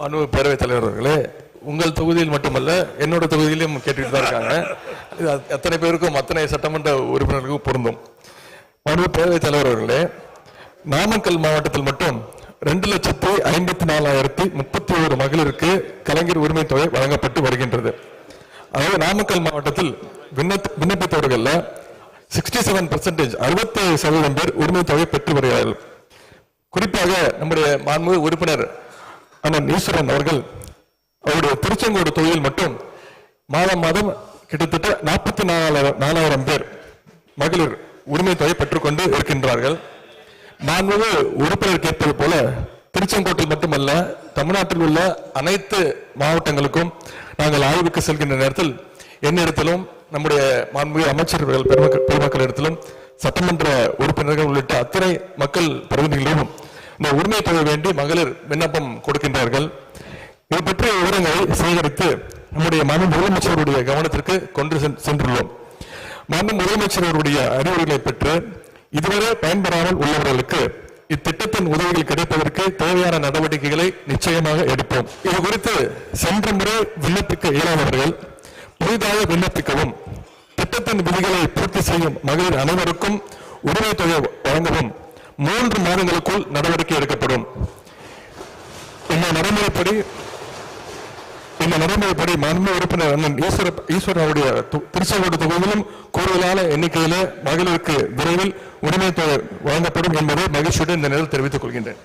மாண்பு பேரவைத் தலைவர் அவர்களே உங்கள் தொகுதியில் மட்டுமல்ல என்னோட தொகுதியிலும் கேட்டுட்டு தான் இருக்காங்க. இது அத்தனை பேருக்கும் அத்தனை சட்டமன்ற உறுப்பினர்களுக்கும் பொருந்தும். மாண்பு பேரவைத் தலைவர் அவர்களே நாமக்கல் மாவட்டத்தில் மட்டும் ரெண்டு லட்சத்தி ஐம்பத்தி நாலாயிரத்தி முப்பத்தி ஒரு மகளிருக்கு கலைஞர் உரிமை தொகை வழங்கப்பட்டு வருகின்றது. அதாவது நாமக்கல் மாவட்டத்தில் விண்ணப்ப விண்ணப்பித்தவர்கள்ல சிக்ஸ்டி செவன் பர்சன்டேஜ் அறுபத்தேழு சதவீதம் பேர் உரிமை தொகை பெற்று வருகிறார்கள். குறிப்பாக நம்முடைய மாண்பு உறுப்பினர் அண்ணன் ஈஸ்வரன் அவர்கள் அவருடைய திருச்செங்கோடு தொழில் மட்டும் மாதம் மாதம் கிட்டத்தட்ட நாற்பத்தி நாலாயிரம் நாலாயிரம் பேர் மகளிர் உரிமை தொகை பெற்றுக்கொண்டு இருக்கின்றார்கள். மாண்புமிகு உறுப்பினர் கேட்பது போல திருச்செங்கோட்டில் மட்டுமல்ல தமிழ்நாட்டில் உள்ள அனைத்து மாவட்டங்களுக்கும் நாங்கள் ஆய்வுக்கு செல்கின்ற நேரத்தில் என்னிடத்திலும் நம்முடைய மாண்புமிகு அமைச்சர்கள் பெருமக்கள் இடத்திலும் சட்டமன்ற உறுப்பினர்கள் உள்ளிட்ட அத்தனை மக்கள் பிரதிநிதிகளும் இந்த உரிமை தொகை வேண்டி மகளிர் விண்ணப்பம் கொடுக்கின்றார்கள் இது பற்றிய விவரங்களை சேகரித்து நம்முடைய மாண்பு முதலமைச்சருடைய கவனத்திற்கு கொண்டு சென்- சென்றுள்ளோம். மாண்பு முதலமைச்சருடைய அறிவுரைகளை பெற்று இதுவரை பயன்பெறாமல் உள்ளவர்களுக்கு இத்திட்டத்தின் உதவிகள் கிடைப்பதற்கு தேவையான நடவடிக்கைகளை நிச்சயமாக எடுப்போம். இது குறித்து சென்ற முறை விண்ணப்பிக்க இயலாதவர்கள் புதிதாக விண்ணப்பிக்கவும் திட்டத்தின் விதிகளை பூர்த்தி செய்யும் மகளிர் அனைவருக்கும் உரிமை தொகை வழங்கவும் மூன்று மாதங்களுக்குள் நடவடிக்கை எடுக்கப்படும். நடைமுறைப்படி இந்த நடைமுறைப்படி மாண்பு உறுப்பினர் அண்ணன் ஈஸ்வர ஈஸ்வரனுடைய திருச்செங்கோடு தொகுதியிலும் கூடுதலான எண்ணிக்கையில மகளிருக்கு விரைவில் உரிமை தொகை வழங்கப்படும் என்பதை மகிழ்ச்சியுடன் இந்த நிலையில் தெரிவித்துக் கொள்கின்றேன்.